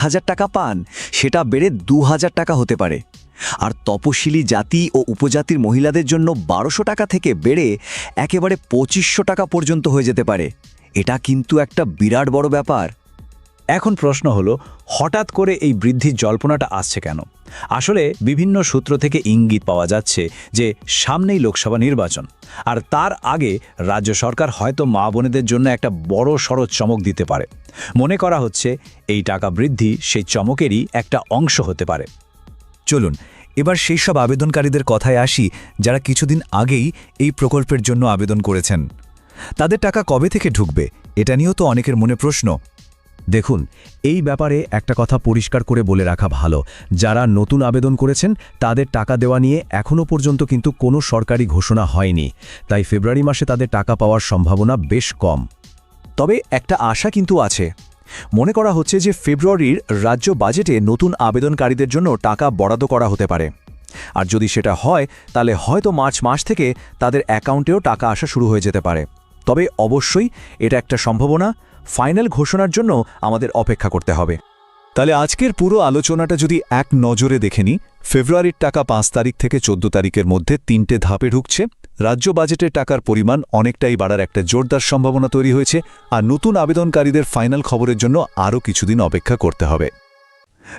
হাজার টাকা পান, সেটা বেড়ে দু হাজার টাকা হতে পারে। আর তপশিলি জাতি ও উপজাতির মহিলাদের জন্য বারোশো টাকা থেকে বেড়ে একেবারে পঁচিশশো টাকা পর্যন্ত হয়ে যেতে পারে। এটা কিন্তু একটা বিরাট বড় ব্যাপার। এখন প্রশ্ন হলো, হঠাৎ করে এই বৃদ্ধির জল্পনাটা আসছে কেন? আসলে বিভিন্ন সূত্র থেকে ইঙ্গিত পাওয়া যাচ্ছে যে সামনেই লোকসভা নির্বাচন, আর তার আগে রাজ্য সরকার হয়তো মা বোনেদের জন্য একটা বড় সড় চমক দিতে পারে। মনে করা হচ্ছে, এই টাকা বৃদ্ধি সেই চমকেরই একটা অংশ হতে পারে। চলুন, এবার সেই সব আবেদনকারীদের কথায় আসি, যারা কিছুদিন আগেই এই প্রকল্পের জন্য আবেদন করেছেন। তাদের টাকা কবে থেকে ঢুকবে, এটা নিয়েও তো অনেকের মনে প্রশ্ন। দেখুন, এই ব্যাপারে একটা কথা পরিষ্কার করে বলে রাখা ভালো। যারা নতুন আবেদন করেছেন, তাদের টাকা দেওয়া নিয়ে এখনও পর্যন্ত কিন্তু কোনো সরকারি ঘোষণা হয়নি। তাই ফেব্রুয়ারি মাসে তাদের টাকা পাওয়ার সম্ভাবনা বেশ কম। তবে একটা আশা কিন্তু আছে। মনে করা হচ্ছে যে ফেব্রুয়ারির রাজ্য বাজেটে নতুন আবেদনকারীদের জন্য টাকা বরাদ্দ করা হতে পারে। আর যদি সেটা হয়, তাহলে হয়তো মার্চ মাস থেকে তাদের অ্যাকাউন্টেও টাকা আসা শুরু হয়ে যেতে পারে। তবে অবশ্যই এটা একটা সম্ভাবনা। ফাইনাল ঘোষণার জন্য আমাদের অপেক্ষা করতে হবে। তাহলে আজকের পুরো আলোচনাটা যদি এক নজরে দেখে নিই, ফেব্রুয়ারির টাকা পাঁচ তারিখ থেকে চোদ্দ তারিখের মধ্যে তিনটে ধাপে ঢুকছে, রাজ্য বাজেটের টাকার পরিমাণ অনেকটাই বাড়ার একটা জোরদার সম্ভাবনা তৈরি হয়েছে আর নতুন আবেদনকারীদের ফাইনাল খবরের জন্য আরও কিছুদিন অপেক্ষা করতে হবে।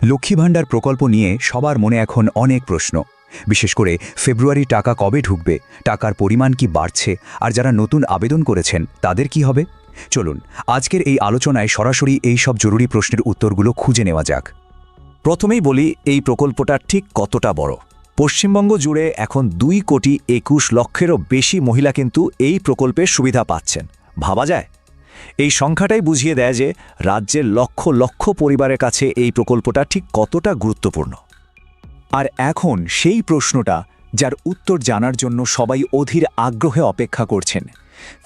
লক্ষ্মী ভাণ্ডার প্রকল্প নিয়ে সবার মনে এখন অনেক প্রশ্ন। বিশেষ করে ফেব্রুয়ারি টাকা কবে ঢুকবে, টাকার পরিমাণ কি বাড়ছে, আর যারা নতুন আবেদন করেছেন তাদের কি হবে? চলুন, আজকের এই আলোচনায় সরাসরি এই সব জরুরি প্রশ্নের উত্তরগুলো খুঁজে নেওয়া যাক। প্রথমেই বলি, এই প্রকল্পটা ঠিক কতটা বড়? পশ্চিমবঙ্গ জুড়ে এখন দুই কোটি একুশ লক্ষেরও বেশি মহিলা কিন্তু এই প্রকল্পের সুবিধা পাচ্ছেন। ভাবা যায়? এই সংখ্যাটাই বুঝিয়ে দেয় যে, রাজ্যের লক্ষ লক্ষ পরিবারের কাছে এই প্রকল্পটা ঠিক কতটা গুরুত্বপূর্ণ। আর এখন সেই প্রশ্নটা, যার উত্তর জানার জন্য সবাই অধীর আগ্রহে অপেক্ষা করছেন।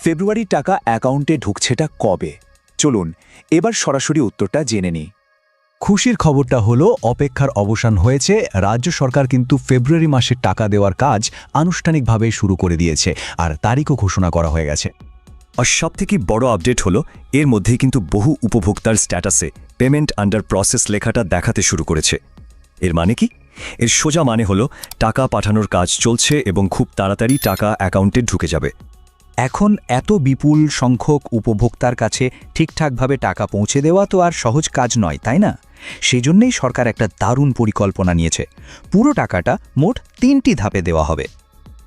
ফেব্রুয়ারির টাকা অ্যাকাউন্টে ঢুকছেটা কবে? চলুন, এবার সরাসরি উত্তরটা জেনে নিই। খুশির খবরটা হলো, অপেক্ষার অবসান হয়েছে। রাজ্য সরকার কিন্তু ফেব্রুয়ারি মাসের টাকা দেওয়ার কাজ আনুষ্ঠানিকভাবে শুরু করে দিয়েছে আর তারিখও ঘোষণা করা হয়ে গেছে। আর সবথেকে বড় আপডেট হলো, এর মধ্যেই কিন্তু বহু উপভোক্তার স্ট্যাটাসে পেমেন্ট আন্ডার প্রসেস লেখাটা দেখাতে শুরু করেছে। এর মানে কি? এর সোজা মানে হলো, টাকা পাঠানোর কাজ চলছে এবং খুব তাড়াতাড়ি টাকা অ্যাকাউন্টে ঢুকে যাবে। এখন এত বিপুল সংখ্যক উপভোক্তার কাছে ঠিকঠাকভাবে টাকা পৌঁছে দেওয়া তো আর সহজ কাজ নয়, তাই না? সেজন্যই সরকার একটা দারুণ পরিকল্পনা নিয়েছে। পুরো টাকাটা মোট তিনটি ধাপে দেওয়া হবে।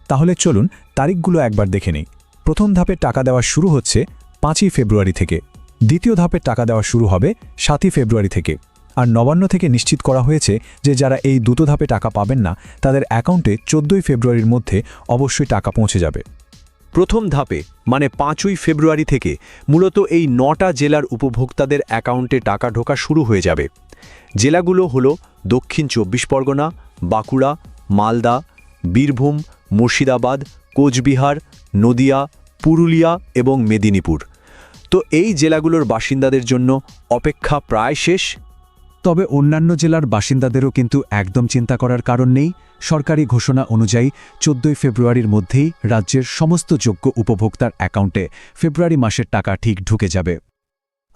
তাহলে চলুন তারিখগুলো একবার দেখে নিই। প্রথম ধাপে টাকা দেওয়া শুরু হচ্ছে পাঁচই ফেব্রুয়ারি থেকে। দ্বিতীয় ধাপে টাকা দেওয়া শুরু হবে সাতই ফেব্রুয়ারি থেকে। আর নবান্ন থেকে নিশ্চিত করা হয়েছে যে যারা এই দুটো ধাপে টাকা পাবেন না, তাদের অ্যাকাউন্টে চোদ্দই ফেব্রুয়ারির মধ্যে অবশ্যই টাকা পৌঁছে যাবে। প্রথম ধাপে মানে পাঁচই ফেব্রুয়ারি থেকে, মূলত এই নটা জেলার উপভোক্তাদের অ্যাকাউন্টে টাকা ঢোকা শুরু হয়ে যাবে। জেলাগুলো হলো দক্ষিণ চব্বিশ পরগনা, বাঁকুড়া, মালদা, বীরভূম, মুর্শিদাবাদ, কোচবিহার, নদিয়া, পুরুলিয়া এবং মেদিনীপুর। তো এই জেলাগুলোর বাসিন্দাদের জন্য অপেক্ষা প্রায় শেষ। তবে অন্যান্য জেলার বাসিন্দাদেরও কিন্তু একদম চিন্তা করার কারণ নেই। সরকারি ঘোষণা অনুযায়ী চোদ্দই ফেব্রুয়ারির মধ্যেই রাজ্যের সমস্ত যোগ্য উপভোক্তার অ্যাকাউন্টে ফেব্রুয়ারি মাসের টাকা ঠিক ঢুকে যাবে।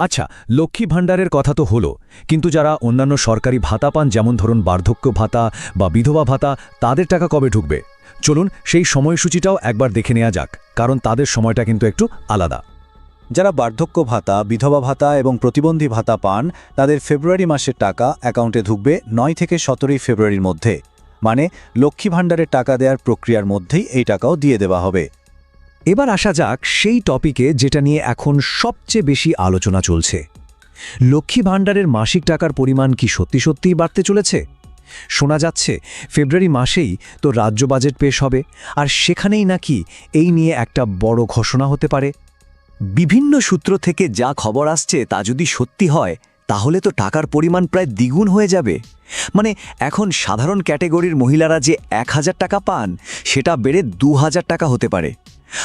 আচ্ছা লক্ষ্মী ভাণ্ডারের কথা তো হলো, কিন্তু যারা অন্যান্য সরকারি ভাতা পান, যেমন ধরুন বার্ধক্য ভাতা বা বিধবা ভাতা, তাদের টাকা কবে ঢুকবে? চলুন সেই সময়সূচিটাও একবার দেখে নেওয়া যাক, কারণ তাদের সময়টা কিন্তু একটু আলাদা। যারা বার্ধক্য ভাতা, বিধবা ভাতা এবং প্রতিবন্ধী ভাতা পান, তাদের ফেব্রুয়ারি মাসের টাকা অ্যাকাউন্টে ঢুকবে নয় থেকে সতেরোই ফেব্রুয়ারির মধ্যে। মানে লক্ষ্মী ভাণ্ডারের টাকা দেওয়ার প্রক্রিয়ার মধ্যেই এই টাকাও দিয়ে দেওয়া হবে। এবার আসা যাক সেই টপিকে যেটা নিয়ে এখন সবচেয়ে বেশি আলোচনা চলছে। লক্ষ্মী ভাণ্ডারের মাসিক টাকার পরিমাণ কি সত্যি সত্যিই বাড়তে চলেছে? শোনা যাচ্ছে, ফেব্রুয়ারি মাসেই তো রাজ্য বাজেট পেশ হবে, আর সেখানেই নাকি এই নিয়ে একটা বড় ঘোষণা হতে পারে। বিভিন্ন সূত্র থেকে যা খবর আসছে তা যদি সত্যি হয়, তাহলে তো টাকার পরিমাণ প্রায় দ্বিগুণ হয়ে যাবে। মানে এখন সাধারণ ক্যাটেগরির মহিলারা যে এক হাজার টাকা পান, সেটা বেড়ে দু হাজার টাকা হতে পারে।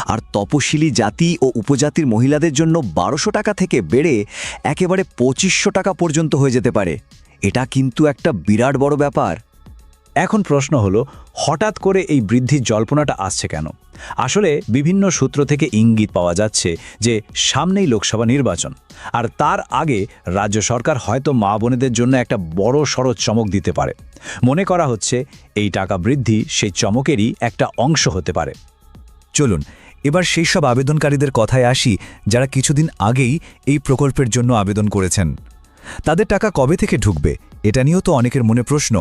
আর তপশিলি জাতি ও উপজাতির মহিলাদের জন্য বারোশো টাকা থেকে বেড়ে একেবারে পঁচিশশো টাকা পর্যন্ত হয়ে যেতে পারে। এটা কিন্তু একটা বিরাট বড় ব্যাপার। এখন প্রশ্ন হলো, হঠাৎ করে এই বৃদ্ধির জল্পনাটা আসছে কেন? আসলে বিভিন্ন সূত্র থেকে ইঙ্গিত পাওয়া যাচ্ছে যে সামনেই লোকসভা নির্বাচন, আর তার আগে রাজ্য সরকার হয়তো মা বোনেদের জন্য একটা বড় সড় চমক দিতে পারে। মনে করা হচ্ছে এই টাকা বৃদ্ধি সেই চমকেরই একটা অংশ হতে পারে। চলুন, এবার সেই সব আবেদনকারীদের কথায় আসি যারা কিছুদিন আগেই এই প্রকল্পের জন্য আবেদন করেছেন। তাদের টাকা কবে থেকে ঢুকবে, এটা নিয়েও তো অনেকের মনে প্রশ্ন।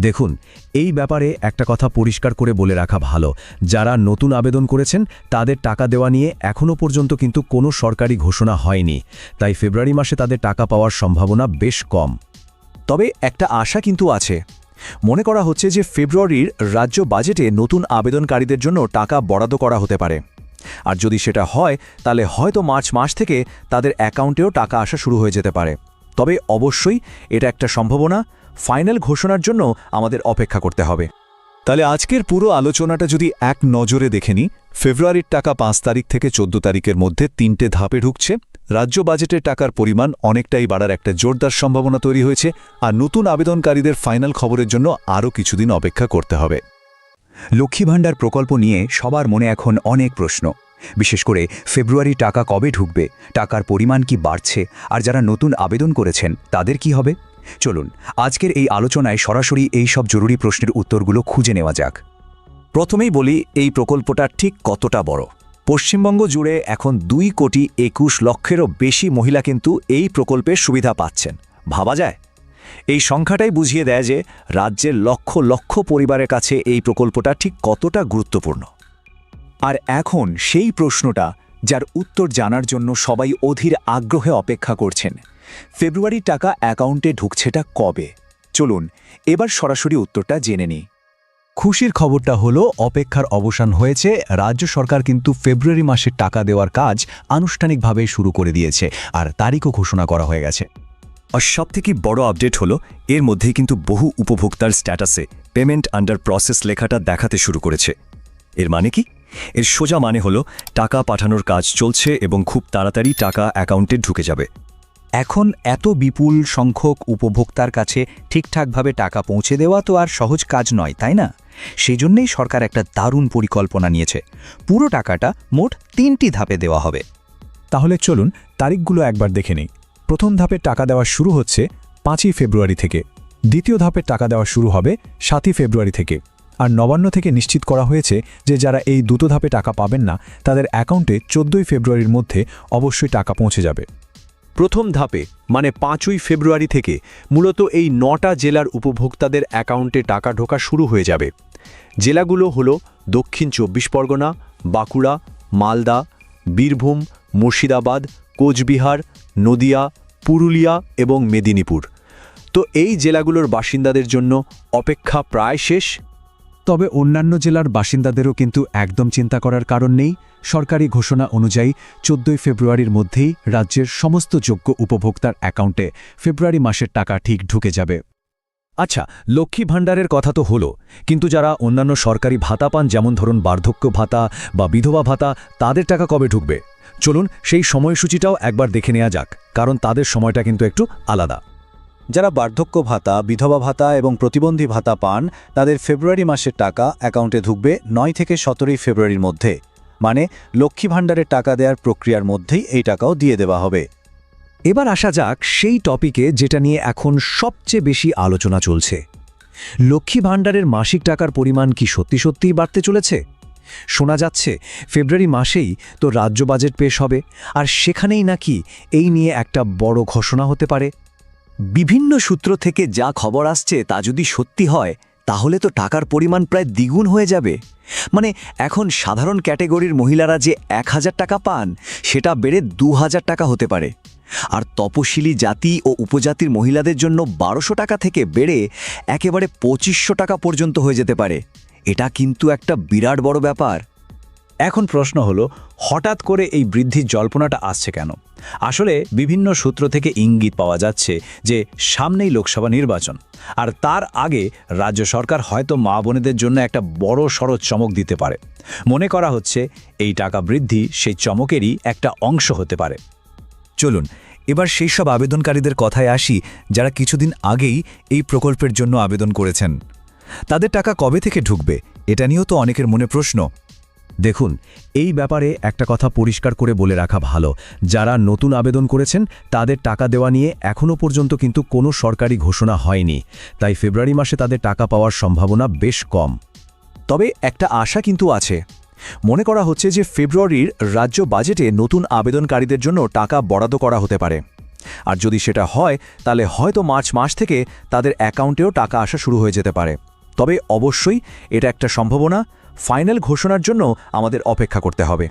দেখুন, এই ব্যাপারে একটা কথা পরিষ্কার করে বলে রাখা ভালো। যারা নতুন আবেদন করেছেন, তাদের টাকা দেওয়া নিয়ে এখনও পর্যন্ত কিন্তু কোনো সরকারি ঘোষণা হয়নি। তাই ফেব্রুয়ারি মাসে তাদের টাকা পাওয়ার সম্ভাবনা বেশ কম। তবে একটা আশা কিন্তু আছে। মনে করা হচ্ছে যে ফেব্রুয়ারির রাজ্য বাজেটে নতুন আবেদনকারীদের জন্য টাকা বরাদ্দ করা হতে পারে। আর যদি সেটা হয়, তাহলে হয়তো মার্চ মাস থেকে তাদের অ্যাকাউন্টেও টাকা আসা শুরু হয়ে যেতে পারে। তবে অবশ্যই এটা একটা সম্ভাবনা। ফাইনাল ঘোষণার জন্য আমাদের অপেক্ষা করতে হবে। তাহলে আজকের পুরো আলোচনাটা যদি এক নজরে দেখে নিই, ফেব্রুয়ারির টাকা পাঁচ তারিখ থেকে চোদ্দ তারিখের মধ্যে তিনটে ধাপে ঢুকছে, রাজ্য বাজেটের টাকার পরিমাণ অনেকটাই বাড়ার একটা জোরদার সম্ভাবনা তৈরি হয়েছে, আর নতুন আবেদনকারীদের ফাইনাল খবরের জন্য আরও কিছুদিন অপেক্ষা করতে হবে। লক্ষ্মী ভাণ্ডার প্রকল্প নিয়ে সবার মনে এখন অনেক প্রশ্ন। বিশেষ করে ফেব্রুয়ারি টাকা কবে ঢুকবে, টাকার পরিমাণ কি বাড়ছে, আর যারা নতুন আবেদন করেছেন তাদের কি হবে? চলুন, আজকের এই আলোচনায় সরাসরি এই সব জরুরি প্রশ্নের উত্তরগুলো খুঁজে নেওয়া যাক। প্রথমেই বলি, এই প্রকল্পটা ঠিক কতটা বড়? পশ্চিমবঙ্গ জুড়ে এখন দুই কোটি একুশ লক্ষেরও বেশি মহিলা কিন্তু এই প্রকল্পের সুবিধা পাচ্ছেন। ভাবা যায়? এই সংখ্যাটাই বুঝিয়ে দেয় যে, রাজ্যের লক্ষ লক্ষ পরিবারের কাছে এই প্রকল্পটা ঠিক কতটা গুরুত্বপূর্ণ। আর এখন সেই প্রশ্নটা, যার উত্তর জানার জন্য সবাই অধীর আগ্রহে অপেক্ষা করছেন। ফেব্রুয়ারির টাকা অ্যাকাউন্টে ঢুকছেটা কবে? চলুন, এবার সরাসরি উত্তরটা জেনে নিই। খুশির খবরটা হলো, অপেক্ষার অবসান হয়েছে। রাজ্য সরকার কিন্তু ফেব্রুয়ারি মাসের টাকা দেওয়ার কাজ আনুষ্ঠানিকভাবে শুরু করে দিয়েছে আর তারিখও ঘোষণা করা হয়ে গেছে। আর সবথেকে বড় আপডেট হলো, এর মধ্যেই কিন্তু বহু উপভোক্তার স্ট্যাটাসে পেমেন্ট আন্ডার প্রসেস লেখাটা দেখাতে শুরু করেছে। এর মানে কি? এর সোজা মানে হলো, টাকা পাঠানোর কাজ চলছে এবং খুব তাড়াতাড়ি টাকা অ্যাকাউন্টে ঢুকে যাবে। এখন এত বিপুল সংখ্যক উপভোক্তার কাছে ঠিকঠাকভাবে টাকা পৌঁছে দেওয়া তো আর সহজ কাজ নয়, তাই না? সেজন্যই সরকার একটা দারুণ পরিকল্পনা নিয়েছে। পুরো টাকাটা মোট তিনটি ধাপে দেওয়া হবে। তাহলে চলুন তারিখগুলো একবার দেখে নিই। প্রথম ধাপের টাকা দেওয়া শুরু হচ্ছে পাঁচই ফেব্রুয়ারি থেকে। দ্বিতীয় ধাপের টাকা দেওয়া শুরু হবে সাতই ফেব্রুয়ারি থেকে। আর নবান্ন থেকে নিশ্চিত করা হয়েছে যে যারা এই দুটো ধাপে টাকা পাবেন না, তাদের অ্যাকাউন্টে চোদ্দই ফেব্রুয়ারির মধ্যে অবশ্যই টাকা পৌঁছে যাবে। প্রথম ধাপে মানে পাঁচই ফেব্রুয়ারি থেকে, মূলত এই নটা জেলার উপভোক্তাদের অ্যাকাউন্টে টাকা ঢোকা শুরু হয়ে যাবে। জেলাগুলো হলো দক্ষিণ চব্বিশ পরগনা, বাঁকুড়া, মালদা, বীরভূম, মুর্শিদাবাদ, কোচবিহার, নদিয়া, পুরুলিয়া এবং মেদিনীপুর। তো এই জেলাগুলোর বাসিন্দাদের জন্য অপেক্ষা প্রায় শেষ। তবে অন্যান্য জেলার বাসিন্দাদেরও কিন্তু একদম চিন্তা করার কারণ নেই। সরকারি ঘোষণা অনুযায়ী চোদ্দই ফেব্রুয়ারির মধ্যেই রাজ্যের সমস্ত যোগ্য উপভোক্তার অ্যাকাউন্টে ফেব্রুয়ারি মাসের টাকা ঠিক ঢুকে যাবে। আচ্ছা লক্ষ্মী ভাণ্ডারের কথা তো হলো, কিন্তু যারা অন্যান্য সরকারি ভাতা পান, যেমন ধরুন বার্ধক্য ভাতা বা বিধবা ভাতা, তাদের টাকা কবে ঢুকবে? চলুন সেই সময়সূচিটাও একবার দেখে নেওয়া যাক, কারণ তাদের সময়টা কিন্তু একটু আলাদা। যারা বার্ধক্য ভাতা, বিধবা ভাতা এবং প্রতিবন্ধী ভাতা পান, তাদের ফেব্রুয়ারি মাসের টাকা অ্যাকাউন্টে ঢুকবে নয় থেকে সতেরোই ফেব্রুয়ারির মধ্যে। মানে লক্ষ্মী ভাণ্ডারের টাকা দেওয়ার প্রক্রিয়ার মধ্যেই এই টাকাও দিয়ে দেওয়া হবে। এবার আসা যাক সেই টপিকে যেটা নিয়ে এখন সবচেয়ে বেশি আলোচনা চলছে। লক্ষ্মী ভাণ্ডারের মাসিক টাকার পরিমাণ কি সত্যি সত্যিই বাড়তে চলেছে? শোনা যাচ্ছে, ফেব্রুয়ারি মাসেই তো রাজ্য বাজেট পেশ হবে, আর সেখানেই নাকি এই নিয়ে একটা বড় ঘোষণা হতে পারে। বিভিন্ন সূত্র থেকে যা খবর আসছে তা যদি সত্যি হয়, তাহলে তো টাকার পরিমাণ প্রায় দ্বিগুণ হয়ে যাবে। মানে এখন সাধারণ ক্যাটেগরির মহিলারা যে এক হাজার টাকা পান, সেটা বেড়ে দু হাজার টাকা হতে পারে। আর তপশিলি জাতি ও উপজাতির মহিলাদের জন্য বারোশো টাকা থেকে বেড়ে একেবারে পঁচিশশো টাকা পর্যন্ত হয়ে যেতে পারে। এটা কিন্তু একটা বিরাট বড় ব্যাপার। এখন প্রশ্ন হলো, হঠাৎ করে এই বৃদ্ধির জল্পনাটা আসছে কেন? আসলে বিভিন্ন সূত্র থেকে ইঙ্গিত পাওয়া যাচ্ছে যে সামনেই লোকসভা নির্বাচন, আর তার আগে রাজ্য সরকার হয়তো মা বোনেদের জন্য একটা বড় সড় চমক দিতে পারে। মনে করা হচ্ছে এই টাকা বৃদ্ধি সেই চমকেরই একটা অংশ হতে পারে। চলুন, এবার সেই সব আবেদনকারীদের কথায় আসি যারা কিছুদিন আগেই এই প্রকল্পের জন্য আবেদন করেছেন। তাদের টাকা কবে থেকে ঢুকবে, এটা নিয়েও তো অনেকের মনে প্রশ্ন। দেখুন, এই ব্যাপারে একটা কথা পরিষ্কার করে বলে রাখা ভালো। যারা নতুন আবেদন করেছেন, তাদের টাকা দেওয়া নিয়ে এখনও পর্যন্ত কিন্তু কোনো সরকারি ঘোষণা হয়নি। তাই ফেব্রুয়ারি মাসে তাদের টাকা পাওয়ার সম্ভাবনা বেশ কম। তবে একটা আশা কিন্তু আছে। মনে করা হচ্ছে যে ফেব্রুয়ারির রাজ্য বাজেটে নতুন আবেদনকারীদের জন্য টাকা বরাদ্দ করা হতে পারে। আর যদি সেটা হয়, তাহলে হয়তো মার্চ মাস থেকে তাদের অ্যাকাউন্টেও টাকা আসা শুরু হয়ে যেতে পারে। তবে অবশ্যই এটা একটা সম্ভাবনা। ফাইনাল ঘোষণার জন্য আমাদের অপেক্ষা করতে হবে।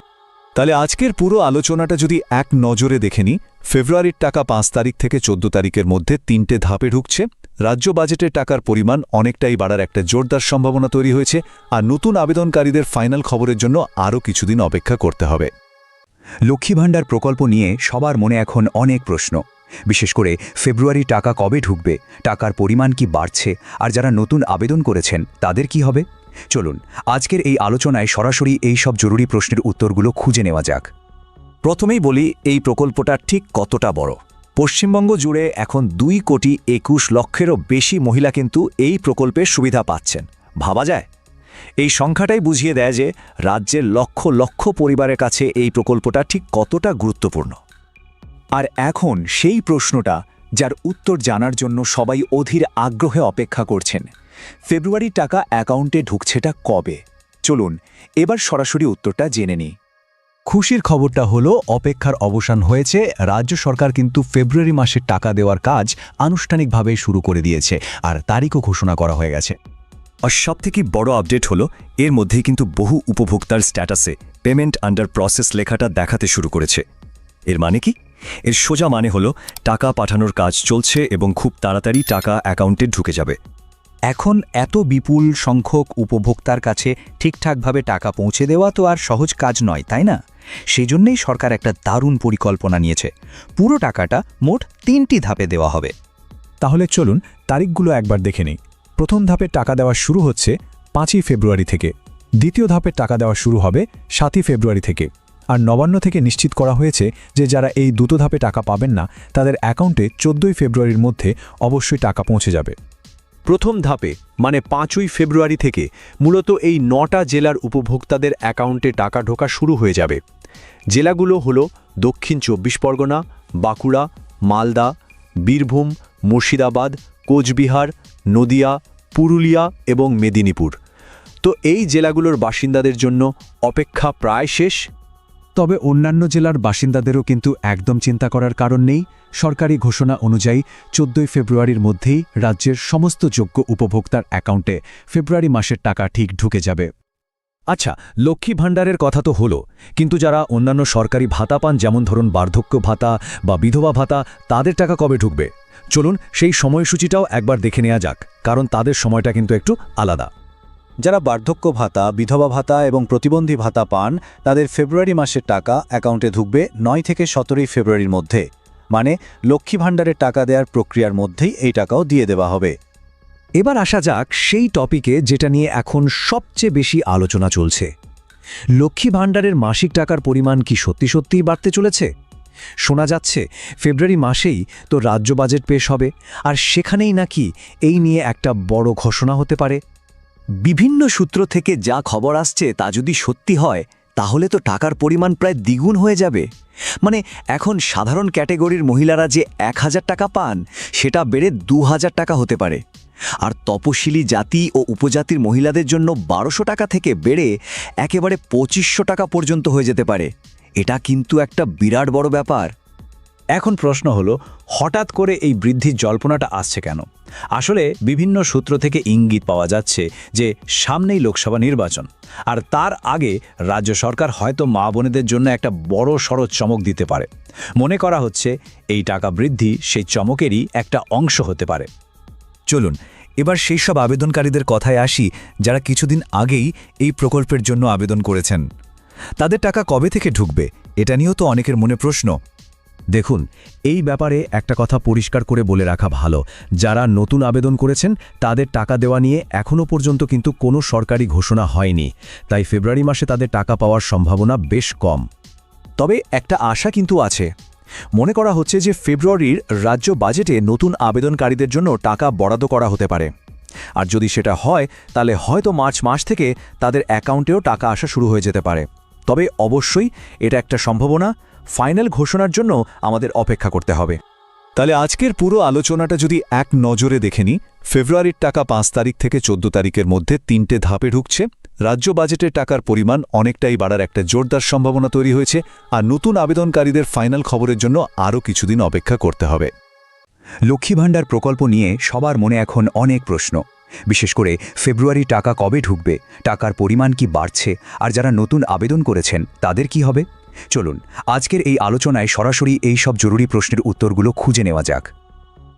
তাহলে আজকের পুরো আলোচনাটা যদি এক নজরে দেখে নিই, ফেব্রুয়ারির টাকা পাঁচ তারিখ থেকে চোদ্দ তারিখের মধ্যে তিনটে ধাপে ঢুকছে। রাজ্য বাজেটের টাকার পরিমাণ অনেকটাই বাড়ার একটা জোরদার সম্ভাবনা তৈরি হয়েছে আর নতুন আবেদনকারীদের ফাইনাল খবরের জন্য আরও কিছুদিন অপেক্ষা করতে হবে। লক্ষ্মী ভাণ্ডার প্রকল্প নিয়ে সবার মনে এখন অনেক প্রশ্ন। বিশেষ করে ফেব্রুয়ারি টাকা কবে ঢুকবে, টাকার পরিমাণ কি বাড়ছে, আর যারা নতুন আবেদন করেছেন তাদের কি হবে? চলুন, আজকের এই আলোচনায় সরাসরি এই সব জরুরি প্রশ্নের উত্তরগুলো খুঁজে নেওয়া যাক। প্রথমেই বলি, এই প্রকল্পটা ঠিক কতটা বড়? পশ্চিমবঙ্গ জুড়ে এখন দুই কোটি একুশ লক্ষেরও বেশি মহিলা কিন্তু এই প্রকল্পের সুবিধা পাচ্ছেন। ভাবা যায়? এই সংখ্যাটাই বুঝিয়ে দেয় যে, রাজ্যের লক্ষ লক্ষ পরিবারের কাছে এই প্রকল্পটা ঠিক কতটা গুরুত্বপূর্ণ। আর এখন সেই প্রশ্নটা, যার উত্তর জানার জন্য সবাই অধীর আগ্রহে অপেক্ষা করছেন। ফেব্রুয়ারির টাকা অ্যাকাউন্টে ঢুকছেটা কবে? চলুন, এবার সরাসরি উত্তরটা জেনে নিই। খুশির খবরটা হলো, অপেক্ষার অবসান হয়েছে। রাজ্য সরকার কিন্তু ফেব্রুয়ারি মাসের টাকা দেওয়ার কাজ আনুষ্ঠানিকভাবে শুরু করে দিয়েছে আর তারিখও ঘোষণা করা হয়ে গেছে। আর সবথেকে বড় আপডেট হলো, এর মধ্যেই কিন্তু বহু উপভোক্তার স্ট্যাটাসে পেমেন্ট আন্ডার প্রসেস লেখাটা দেখাতে শুরু করেছে। এর মানে কি? এর সোজা মানে হলো, টাকা পাঠানোর কাজ চলছে এবং খুব তাড়াতাড়ি টাকা অ্যাকাউন্টে ঢুকে যাবে। এখন এত বিপুল সংখ্যক উপভোক্তার কাছে ঠিকঠাকভাবে টাকা পৌঁছে দেওয়া তো আর সহজ কাজ নয়, তাই না? সেজন্যই সরকার একটা দারুণ পরিকল্পনা নিয়েছে। পুরো টাকাটা মোট তিনটি ধাপে দেওয়া হবে। তাহলে চলুন তারিখগুলো একবার দেখে নিই। প্রথম ধাপের টাকা দেওয়া শুরু হচ্ছে পাঁচই ফেব্রুয়ারি থেকে। দ্বিতীয় ধাপের টাকা দেওয়া শুরু হবে সাতই ফেব্রুয়ারি থেকে। আর নবান্ন থেকে নিশ্চিত করা হয়েছে যে যারা এই দুটো ধাপে টাকা পাবেন না, তাদের অ্যাকাউন্টে চোদ্দই ফেব্রুয়ারির মধ্যে অবশ্যই টাকা পৌঁছে যাবে। প্রথম ধাপে মানে পাঁচই ফেব্রুয়ারি থেকে, মূলত এই নটা জেলার উপভোক্তাদের অ্যাকাউন্টে টাকা ঢোকা শুরু হয়ে যাবে। জেলাগুলো হল দক্ষিণ চব্বিশ পরগনা, বাঁকুড়া, মালদা, বীরভূম, মুর্শিদাবাদ, কোচবিহার, নদিয়া, পুরুলিয়া এবং মেদিনীপুর। তো এই জেলাগুলোর বাসিন্দাদের জন্য অপেক্ষা প্রায় শেষ। তবে অন্যান্য জেলার বাসিন্দাদেরও কিন্তু একদম চিন্তা করার কারণ নেই। সরকারি ঘোষণা অনুযায়ী চোদ্দই ফেব্রুয়ারির মধ্যেই রাজ্যের সমস্ত যোগ্য উপভোক্তার অ্যাকাউন্টে ফেব্রুয়ারি মাসের টাকা ঠিক ঢুকে যাবে। আচ্ছা লক্ষ্মী ভাণ্ডারের কথা তো হলো, কিন্তু যারা অন্যান্য সরকারি ভাতা পান, যেমন ধরুন বার্ধক্য ভাতা বা বিধবা ভাতা, তাদের টাকা কবে ঢুকবে? চলুন সেই সময়সূচিটাও একবার দেখে নেওয়া যাক, কারণ তাদের সময়টা কিন্তু একটু আলাদা। যারা বার্ধক্য ভাতা, বিধবা ভাতা এবং প্রতিবন্ধী ভাতা পান, তাদের ফেব্রুয়ারি মাসের টাকা অ্যাকাউন্টে ঢুকবে নয় থেকে সতেরোই ফেব্রুয়ারির মধ্যে। মানে লক্ষ্মী ভাণ্ডারের টাকা দেওয়ার প্রক্রিয়ার মধ্যেই এই টাকাও দিয়ে দেওয়া হবে। এবার আসা যাক সেই টপিকে যেটা নিয়ে এখন সবচেয়ে বেশি আলোচনা চলছে। লক্ষ্মী ভাণ্ডারের মাসিক টাকার পরিমাণ কি সত্যি সত্যিই বাড়তে চলেছে? শোনা যাচ্ছে, ফেব্রুয়ারি মাসেই তো রাজ্য বাজেট পেশ হবে, আর সেখানেই নাকি এই নিয়ে একটা বড় ঘোষণা হতে পারে। বিভিন্ন সূত্র থেকে যা খবর আসছে তা যদি সত্যি হয়, তাহলে তো টাকার পরিমাণ প্রায় দ্বিগুণ হয়ে যাবে। মানে এখন সাধারণ ক্যাটেগরির মহিলারা যে এক হাজার টাকা পান, সেটা বেড়ে দু হাজার টাকা হতে পারে। আর তপশিলি জাতি ও উপজাতির মহিলাদের জন্য বারোশো টাকা থেকে বেড়ে একেবারে পঁচিশশো টাকা পর্যন্ত হয়ে যেতে পারে। এটা কিন্তু একটা বিরাট বড় ব্যাপার। এখন প্রশ্ন হলো হঠাৎ করে এই বৃদ্ধির জল্পনাটা আসছে কেন? আসলে বিভিন্ন সূত্র থেকে ইঙ্গিত পাওয়া যাচ্ছে যে সামনেই লোকসভা নির্বাচন, আর তার আগে রাজ্য সরকার হয়তো মা বোনেদের জন্য একটা বড় সড় চমক দিতে পারে। মনে করা হচ্ছে এই টাকা বৃদ্ধি সেই চমকেরই একটা অংশ হতে পারে। চলুন, এবার সেই সব আবেদনকারীদের কথায় আসি যারা কিছুদিন আগেই এই প্রকল্পের জন্য আবেদন করেছেন। তাদের টাকা কবে থেকে ঢুকবে, এটা নিয়েও তো অনেকের মনে প্রশ্ন। দেখুন, এই ব্যাপারে একটা কথা পরিষ্কার করে বলে রাখা ভালো। যারা নতুন আবেদন করেছেন, তাদের টাকা দেওয়া নিয়ে এখনও পর্যন্ত কিন্তু কোনো সরকারি ঘোষণা হয়নি। তাই ফেব্রুয়ারি মাসে তাদের টাকা পাওয়ার সম্ভাবনা বেশ কম। তবে একটা আশা কিন্তু আছে। মনে করা হচ্ছে যে ফেব্রুয়ারির রাজ্য বাজেটে নতুন আবেদনকারীদের জন্য টাকা বরাদ্দ করা হতে পারে। আর যদি সেটা হয়, তাহলে হয়তো মার্চ মাস থেকে তাদের অ্যাকাউন্টেও টাকা আসা শুরু হয়ে যেতে পারে। তবে অবশ্যই এটা একটা সম্ভাবনা। ফাইনাল ঘোষণার জন্য আমাদের অপেক্ষা করতে হবে। তাহলে আজকের পুরো আলোচনাটা যদি এক নজরে দেখে নিই, ফেব্রুয়ারির টাকা পাঁচ তারিখ থেকে চোদ্দ তারিখের মধ্যে তিনটে ধাপে ঢুকছে। রাজ্য বাজেটের টাকার পরিমাণ অনেকটাই বাড়ার একটা জোরদার সম্ভাবনা তৈরি হয়েছে আর নতুন আবেদনকারীদের ফাইনাল খবরের জন্য আরও কিছুদিন অপেক্ষা করতে হবে। লক্ষ্মী ভাণ্ডার প্রকল্প নিয়ে সবার মনে এখন অনেক প্রশ্ন। বিশেষ করে ফেব্রুয়ারি টাকা কবে ঢুকবে, টাকার পরিমাণ কি বাড়ছে, আর যারা নতুন আবেদন করেছেন তাদের কি হবে? চলুন, আজকের এই আলোচনায় সরাসরি এই সব জরুরি প্রশ্নের উত্তরগুলো খুঁজে নেওয়া যাক।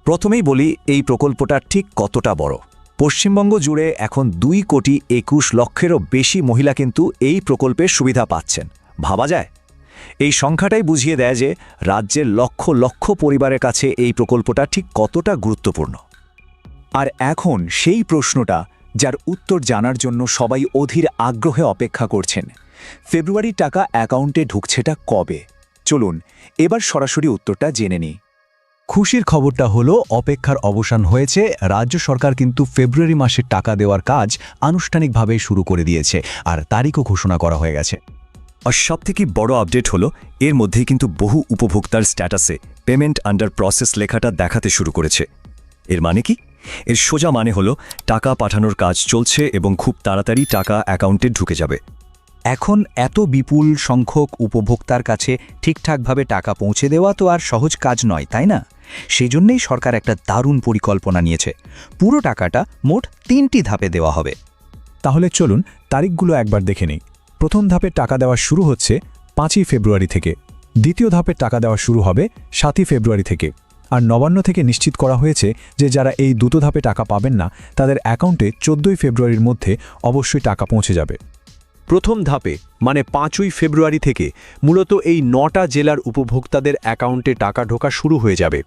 প্রথমেই বলি, এই প্রকল্পটা ঠিক কতটা বড়? পশ্চিমবঙ্গ জুড়ে এখন দুই কোটি একুশ লক্ষেরও বেশি মহিলা কিন্তু এই প্রকল্পের সুবিধা পাচ্ছেন। ভাবা যায়? এই সংখ্যাটাই বুঝিয়ে দেয় যে, রাজ্যের লক্ষ লক্ষ পরিবারের কাছে এই প্রকল্পটা ঠিক কতটা গুরুত্বপূর্ণ। আর এখন সেই প্রশ্নটা, যার উত্তর জানার জন্য সবাই অধীর আগ্রহে অপেক্ষা করছেন। ফেব্রুয়ারির টাকা অ্যাকাউন্টে ঢুকছেটা কবে? চলুন, এবার সরাসরি উত্তরটা জেনে নিই। খুশির খবরটা হলো, অপেক্ষার অবসান হয়েছে, রাজ্য সরকার কিন্তু ফেব্রুয়ারি মাসের টাকা দেওয়ার কাজ আনুষ্ঠানিকভাবে শুরু করে দিয়েছে, আর তারিখও ঘোষণা করা হয়ে গেছে। আর সবথেকে বড় আপডেট হলো, এর মধ্যেই কিন্তু বহু উপভোক্তার স্ট্যাটাসে পেমেন্ট আন্ডার প্রসেস লেখাটা দেখাতে শুরু করেছে। এর মানে কি? এর সোজা মানে হলো, টাকা পাঠানোর কাজ চলছে এবং খুব তাড়াতাড়ি টাকা অ্যাকাউন্টে ঢুকে যাবে। এখন এত বিপুল সংখ্যক উপভোক্তার কাছে ঠিকঠাকভাবে টাকা পৌঁছে দেওয়া তো আর সহজ কাজ নয়, তাই না? সেজন্যই সরকার একটা দারুণ পরিকল্পনা নিয়েছে। পুরো টাকাটা মোট তিনটি ধাপে দেওয়া হবে। তাহলে চলুন তারিখগুলো একবার দেখে নিই। প্রথম ধাপের টাকা দেওয়া শুরু হচ্ছে পাঁচই ফেব্রুয়ারি থেকে। দ্বিতীয় ধাপের টাকা দেওয়া শুরু হবে সাতই ফেব্রুয়ারি থেকে। আর নবান্ন থেকে নিশ্চিত করা হয়েছে যে যারা এই দুটো ধাপে টাকা পাবেন না, তাদের অ্যাকাউন্টে চোদ্দই ফেব্রুয়ারির মধ্যে অবশ্যই টাকা পৌঁছে যাবে। প্রথম ধাপে মানে পাঁচই ফেব্রুয়ারি থেকে, মূলত এই নটা জেলার উপভোক্তাদের অ্যাকাউন্টে টাকা ঢোকা শুরু হয়ে যাবে।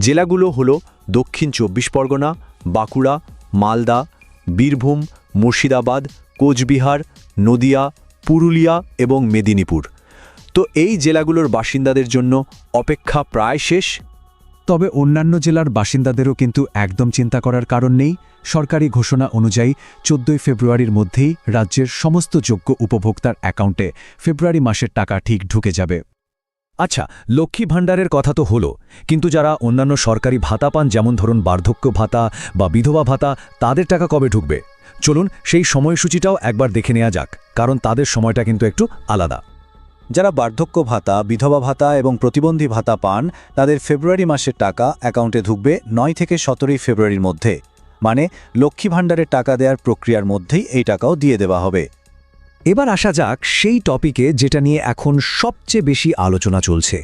জেলাগুলো হল দক্ষিণ চব্বিশ পরগনা, বাঁকুড়া, মালদা, বীরভূম, মুর্শিদাবাদ, কোচবিহার, নদিয়া, পুরুলিয়া এবং মেদিনীপুর। তো এই জেলাগুলোর বাসিন্দাদের জন্য অপেক্ষা প্রায় শেষ। তবে অন্যান্য জেলার বাসিন্দাদেরও কিন্তু একদম চিন্তা করার কারণ নেই। সরকারি ঘোষণা অনুযায়ী চোদ্দই ফেব্রুয়ারির মধ্যেই রাজ্যের সমস্ত যোগ্য উপভোক্তার অ্যাকাউন্টে ফেব্রুয়ারি মাসের টাকা ঠিক ঢুকে যাবে। আচ্ছা লক্ষ্মী ভাণ্ডারের কথা তো হলো, কিন্তু যারা অন্যান্য সরকারি ভাতা পান, যেমন ধরুন বার্ধক্য ভাতা বা বিধবা ভাতা, তাদের টাকা কবে ঢুকবে? চলুন সেই সময়সূচিটাও একবার দেখে নেওয়া যাক, কারণ তাদের সময়টা কিন্তু একটু আলাদা। যারা বার্ধক্য ভাতা, বিধবা ভাতা এবং প্রতিবন্ধী ভাতা পান, তাদের ফেব্রুয়ারি মাসের টাকা অ্যাকাউন্টে ঢুকবে নয় থেকে সতেরোই ফেব্রুয়ারির মধ্যে। মানে লক্ষ্মী ভাণ্ডারের টাকা দেওয়ার প্রক্রিয়ার মধ্যেই এই টাকাও দিয়ে দেওয়া হবে। এবার আসা যাক সেই টপিকে যেটা নিয়ে এখন সবচেয়ে বেশি আলোচনা চলছে।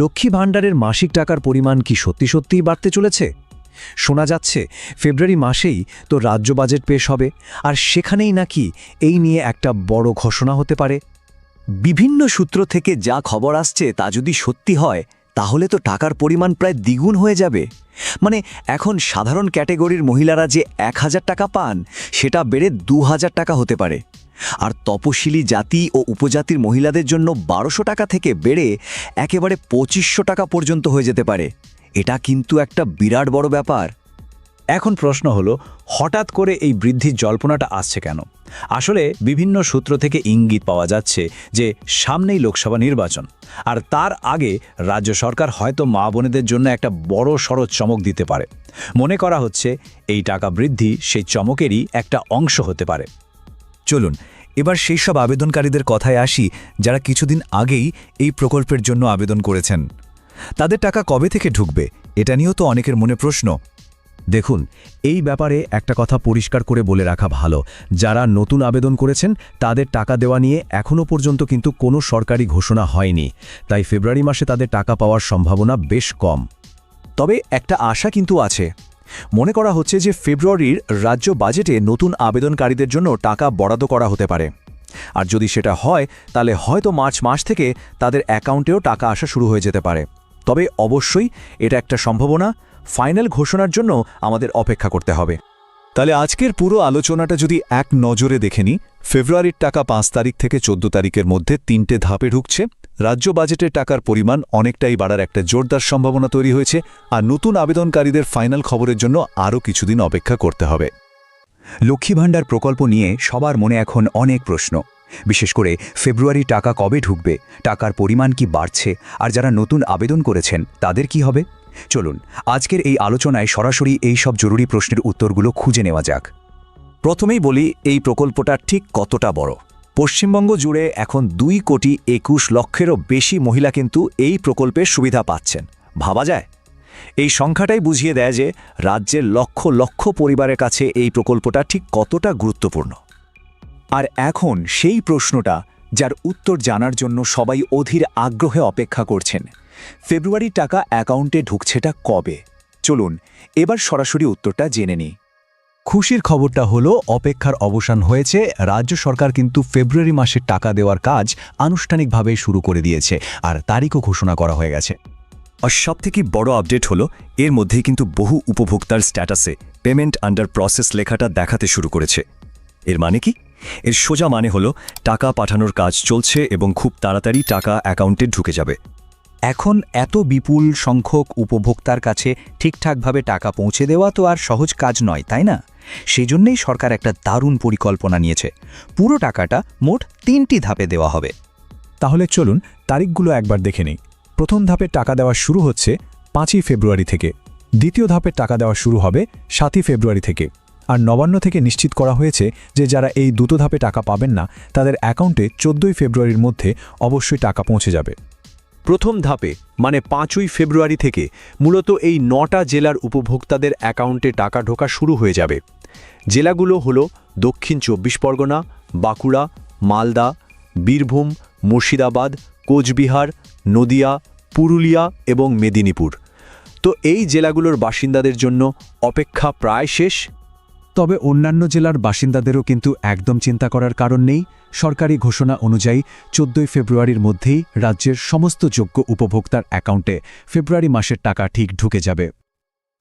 লক্ষ্মী ভাণ্ডারের মাসিক টাকার পরিমাণ কি সত্যি সত্যিই বাড়তে চলেছে? শোনা যাচ্ছে, ফেব্রুয়ারি মাসেই তো রাজ্য বাজেট পেশ হবে, আর সেখানেই নাকি এই নিয়ে একটা বড় ঘোষণা হতে পারে। বিভিন্ন সূত্র থেকে যা খবর আসছে তা যদি সত্যি হয়, তাহলে তো টাকার পরিমাণ প্রায় দ্বিগুণ হয়ে যাবে। মানে এখন সাধারণ ক্যাটেগরির মহিলারা যে এক হাজার টাকা পান, সেটা বেড়ে দু হাজার টাকা হতে পারে। আর তপশিলি জাতি ও উপজাতির মহিলাদের জন্য বারোশো টাকা থেকে বেড়ে একেবারে পঁচিশশো টাকা পর্যন্ত হয়ে যেতে পারে। এটা কিন্তু একটা বিরাট বড় ব্যাপার। এখন প্রশ্ন হলো, হঠাৎ করে এই বৃদ্ধির জল্পনাটা আসছে কেন? আসলে বিভিন্ন সূত্র থেকে ইঙ্গিত পাওয়া যাচ্ছে যে সামনেই লোকসভা নির্বাচন, আর তার আগে রাজ্য সরকার হয়তো মা বোনেদের জন্য একটা বড় সড় চমক দিতে পারে। মনে করা হচ্ছে, এই টাকা বৃদ্ধি সেই চমকেরই একটা অংশ হতে পারে। চলুন, এবার সেই সব আবেদনকারীদের কথায় আসি, যারা কিছুদিন আগেই এই প্রকল্পের জন্য আবেদন করেছেন। তাদের টাকা কবে থেকে ঢুকবে, এটা নিয়েও তো অনেকের মনে প্রশ্ন। দেখুন, এই ব্যাপারে একটা কথা পরিষ্কার করে বলে রাখা ভালো। যারা নতুন আবেদন করেছেন, তাদের টাকা দেওয়া নিয়ে এখনও পর্যন্ত কিন্তু কোনো সরকারি ঘোষণা হয়নি। তাই ফেব্রুয়ারি মাসে তাদের টাকা পাওয়ার সম্ভাবনা বেশ কম। তবে একটা আশা কিন্তু আছে। মনে করা হচ্ছে যে ফেব্রুয়ারির রাজ্য বাজেটে নতুন আবেদনকারীদের জন্য টাকা বরাদ্দ করা হতে পারে। আর যদি সেটা হয়, তাহলে হয়তো মার্চ মাস থেকে তাদের অ্যাকাউন্টেও টাকা আসা শুরু হয়ে যেতে পারে। তবে অবশ্যই এটা একটা সম্ভাবনা। ফাইনাল ঘোষণার জন্য আমাদের অপেক্ষা করতে হবে। তাহলে আজকের পুরো আলোচনাটা যদি এক নজরে দেখে নিই, ফেব্রুয়ারির টাকা পাঁচ তারিখ থেকে চোদ্দ তারিখের মধ্যে তিনটে ধাপে ঢুকছে। রাজ্য বাজেটের টাকার পরিমাণ অনেকটাই বাড়ার একটা জোরদার সম্ভাবনা তৈরি হয়েছে আর নতুন আবেদনকারীদের ফাইনাল খবরের জন্য আরও কিছুদিন অপেক্ষা করতে হবে। লক্ষ্মী ভাণ্ডার প্রকল্প নিয়ে সবার মনে এখন অনেক প্রশ্ন। বিশেষ করে ফেব্রুয়ারি টাকা কবে ঢুকবে, টাকার পরিমাণ কি বাড়ছে, আর যারা নতুন আবেদন করেছেন তাদের কি হবে? চলুন, আজকের এই আলোচনায় সরাসরি এই সব জরুরি প্রশ্নের উত্তরগুলো খুঁজে নেওয়া যাক। প্রথমেই বলি, এই প্রকল্পটা ঠিক কতটা বড়? পশ্চিমবঙ্গ জুড়ে এখন দুই কোটি একুশ লক্ষেরও বেশি মহিলা কিন্তু এই প্রকল্পের সুবিধা পাচ্ছেন। ভাবা যায়? এই সংখ্যাটাই বুঝিয়ে দেয় যে, রাজ্যের লক্ষ লক্ষ পরিবারের কাছে এই প্রকল্পটা ঠিক কতটা গুরুত্বপূর্ণ। আর এখন সেই প্রশ্নটা, যার উত্তর জানার জন্য সবাই অধীর আগ্রহে অপেক্ষা করছেন। ফেব্রুয়ারি টাকা অ্যাকাউন্টে ঢুকছেটা কবে? চলুন, এবার সরাসরি উত্তরটা জেনে নিই। খুশির খবরটা হলো, অপেক্ষার অবসান হয়েছে। রাজ্য সরকার কিন্তু ফেব্রুয়ারি মাসের টাকা দেওয়ার কাজ আনুষ্ঠানিকভাবে শুরু করে দিয়েছে আর তারিখও ঘোষণা করা হয়ে গেছে। আর সবথেকে বড় আপডেট হলো, এর মধ্যেই কিন্তু বহু উপভোক্তার স্ট্যাটাসে পেমেন্ট আন্ডার প্রসেস লেখাটা দেখাতে শুরু করেছে। এর মানে কি? এর সোজা মানে হলো, টাকা পাঠানোর কাজ চলছে এবং খুব তাড়াতাড়ি টাকা অ্যাকাউন্টে ঢুকে যাবে। এখন এত বিপুল সংখ্যক উপভোক্তার কাছে ঠিকঠাকভাবে টাকা পৌঁছে দেওয়া তো আর সহজ কাজ নয়, তাই না? সেজন্যই সরকার একটা দারুণ পরিকল্পনা নিয়েছে। পুরো টাকাটা মোট তিনটি ধাপে দেওয়া হবে। তাহলে চলুন তারিখগুলো একবার দেখে নিই। প্রথম ধাপের টাকা দেওয়া শুরু হচ্ছে পাঁচই ফেব্রুয়ারি থেকে। দ্বিতীয় ধাপের টাকা দেওয়া শুরু হবে সাতই ফেব্রুয়ারি থেকে। আর নবান্ন থেকে নিশ্চিত করা হয়েছে যে যারা এই দুটো ধাপে টাকা পাবেন না, তাদের অ্যাকাউন্টে চোদ্দই ফেব্রুয়ারির মধ্যে অবশ্যই টাকা পৌঁছে যাবে। প্রথম ধাপে মানে পাঁচই ফেব্রুয়ারি থেকে, মূলত এই নটা জেলার উপভোক্তাদের অ্যাকাউন্টে টাকা ঢোকা শুরু হয়ে যাবে। জেলাগুলো হল দক্ষিণ চব্বিশ পরগনা, বাঁকুড়া, মালদা, বীরভূম, মুর্শিদাবাদ, কোচবিহার, নদিয়া, পুরুলিয়া এবং মেদিনীপুর। তো এই জেলাগুলোর বাসিন্দাদের জন্য অপেক্ষা প্রায় শেষ। তবে অন্যান্য জেলার বাসিন্দাদেরও কিন্তু একদম চিন্তা করার কারণ নেই। সরকারি ঘোষণা অনুযায়ী চোদ্দই ফেব্রুয়ারির মধ্যেই রাজ্যের সমস্ত যোগ্য উপভোক্তার অ্যাকাউন্টে ফেব্রুয়ারি মাসের টাকা ঠিক ঢুকে যাবে।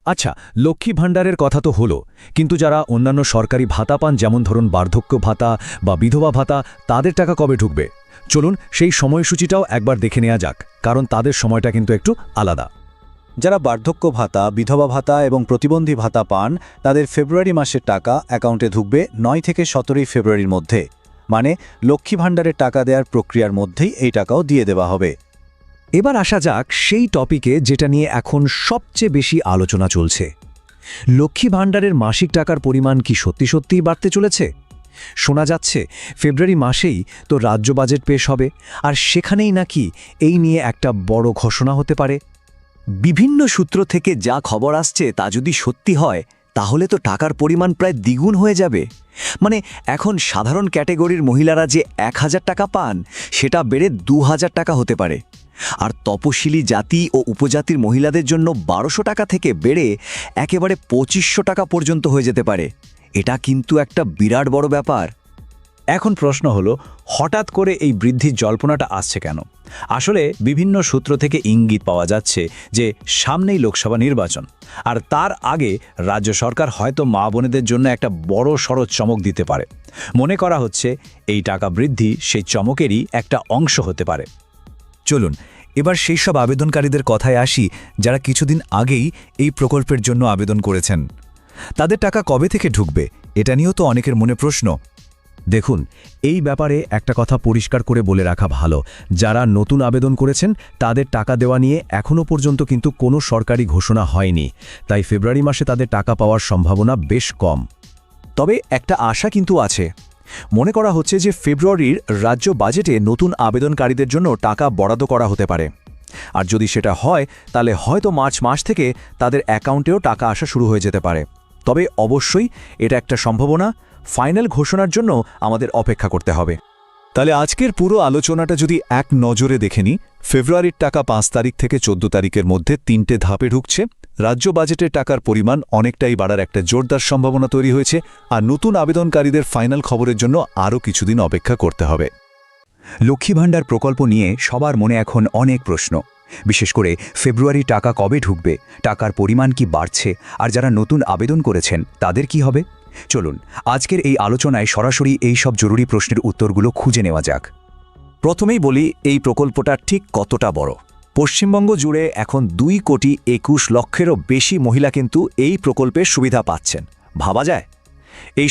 আচ্ছা লক্ষ্মী ভাণ্ডারের কথা তো হলো, কিন্তু যারা অন্যান্য সরকারি ভাতা পান, যেমন ধরুন বার্ধক্য ভাতা বা বিধবা ভাতা, তাদের টাকা কবে ঢুকবে? চলুন সেই সময়সূচিটাও একবার দেখে নেওয়া যাক, কারণ তাদের সময়টা কিন্তু একটু আলাদা। যারা বার্ধক্য ভাতা, বিধবা ভাতা এবং প্রতিবন্ধী ভাতা পান, তাদের ফেব্রুয়ারি মাসের টাকা অ্যাকাউন্টে ঢুকবে নয় থেকে সতেরোই ফেব্রুয়ারির মধ্যে। মানে লক্ষ্মী ভাণ্ডারের টাকা দেওয়ার প্রক্রিয়ার মধ্যেই এই টাকাও দিয়ে দেওয়া হবে। এবার আসা যাক সেই টপিকে যেটা নিয়ে এখন সবচেয়ে বেশি আলোচনা চলছে। লক্ষ্মী ভাণ্ডারের মাসিক টাকার পরিমাণ কি সত্যি সত্যিই বাড়তে চলেছে? শোনা যাচ্ছে, ফেব্রুয়ারি মাসেই তো রাজ্য বাজেট পেশ হবে, আর সেখানেই নাকি এই নিয়ে একটা বড় ঘোষণা হতে পারে। বিভিন্ন সূত্র থেকে যা খবর আসছে তা যদি সত্যি হয় তাহলে তো টাকার পরিমাণ প্রায় দ্বিগুণ হয়ে যাবে। মানে এখন সাধারণ ক্যাটেগরির মহিলারা যে এক হাজার টাকা পান, সেটা বেড়ে দু হাজার টাকা হতে পারে। আর তপশিলি জাতি ও উপজাতির মহিলাদের জন্য বারোশো টাকা থেকে বেড়ে একেবারে পঁচিশশো টাকা পর্যন্ত হয়ে যেতে পারে। এটা কিন্তু একটা বিরাট বড় ব্যাপার। এখন প্রশ্ন হলো, হঠাৎ করে এই বৃদ্ধির জল্পনাটা আসছে কেন? আসলে বিভিন্ন সূত্র থেকে ইঙ্গিত পাওয়া যাচ্ছে যে সামনেই লোকসভা নির্বাচন, আর তার আগে রাজ্য সরকার হয়তো মা বোনেদের জন্য একটা বড় সড় চমক দিতে পারে। মনে করা হচ্ছে, এই টাকা বৃদ্ধি সেই চমকেরই একটা অংশ হতে পারে। চলুন, এবার সেই সব আবেদনকারীদের কথায় আসি, যারা কিছুদিন আগেই এই প্রকল্পের জন্য আবেদন করেছেন। তাদের টাকা কবে থেকে ঢুকবে, এটা নিয়েও তো অনেকের মনে প্রশ্ন। দেখুন, এই ব্যাপারে একটা কথা পরিষ্কার করে বলে রাখা ভালো। যারা নতুন আবেদন করেছেন, তাদের টাকা দেওয়া নিয়ে এখনও পর্যন্ত কিন্তু কোনো সরকারি ঘোষণা হয়নি। তাই ফেব্রুয়ারি মাসে তাদের টাকা পাওয়ার সম্ভাবনা বেশ কম। তবে একটা আশা কিন্তু আছে। মনে করা হচ্ছে যে ফেব্রুয়ারির রাজ্য বাজেটে নতুন আবেদনকারীদের জন্য টাকা বরাদ্দ করা হতে পারে। আর যদি সেটা হয়, তাহলে হয়তো মার্চ মাস থেকে তাদের অ্যাকাউন্টেও টাকা আসা শুরু হয়ে যেতে পারে। তবে অবশ্যই এটা একটা সম্ভাবনা। ফাইনাল ঘোষণার জন্য আমাদের অপেক্ষা করতে হবে। তাহলে আজকের পুরো আলোচনাটা যদি এক নজরে দেখে নিই, ফেব্রুয়ারির টাকা পাঁচ তারিখ থেকে চোদ্দ তারিখের মধ্যে তিনটে ধাপে ঢুকছে। রাজ্য বাজেটের টাকার পরিমাণ অনেকটাই বাড়ার একটা জোরদার সম্ভাবনা তৈরি হয়েছে আর নতুন আবেদনকারীদের ফাইনাল খবরের জন্য আরও কিছুদিন অপেক্ষা করতে হবে। লক্ষ্মী ভাণ্ডার প্রকল্প নিয়ে সবার মনে এখন অনেক প্রশ্ন। বিশেষ করে ফেব্রুয়ারি টাকা কবে ঢুকবে, টাকার পরিমাণ কি বাড়ছে, আর যারা নতুন আবেদন করেছেন তাদের কি হবে? চলুন, আজকের এই আলোচনায় সরাসরি এই সব জরুরি প্রশ্নের উত্তরগুলো খুঁজে নেওয়া যাক। প্রথমেই বলি, এই প্রকল্পটা ঠিক কতটা বড়? পশ্চিমবঙ্গ জুড়ে এখন দুই কোটি একুশ লক্ষেরও বেশি মহিলা কিন্তু এই প্রকল্পের সুবিধা পাচ্ছেন। ভাবা যায়? এই